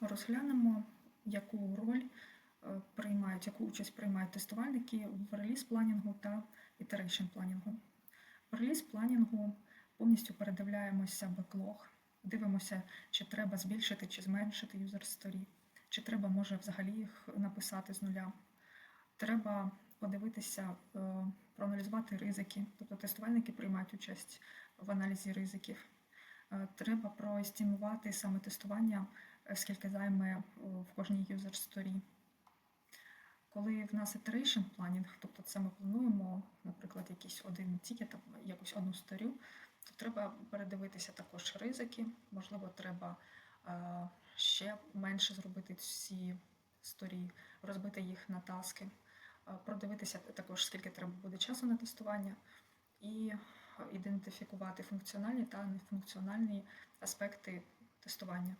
Розглянемо, яку роль е, приймають, яку участь приймають тестувальники в реліз планінгу та ітерейшн планінгу. В реліз планінгу повністю передивляємося беклог, дивимося, чи треба збільшити чи зменшити юзер сторі, чи треба може взагалі їх написати з нуля. Треба подивитися, е, проаналізувати ризики, тобто тестувальники приймають участь в аналізі ризиків. Е, Треба проестімувати саме тестування, скільки займе е, в кожній юзер сторі. Коли в нас iteration планінг, тобто це ми плануємо, наприклад, якийсь один тікет, якусь одну сторю, то треба передивитися також ризики. Можливо, треба е, ще менше зробити ці сторі, розбити їх на таски, е, продивитися також, скільки треба буде часу на тестування, і ідентифікувати функціональні та нефункціональні аспекти тестування.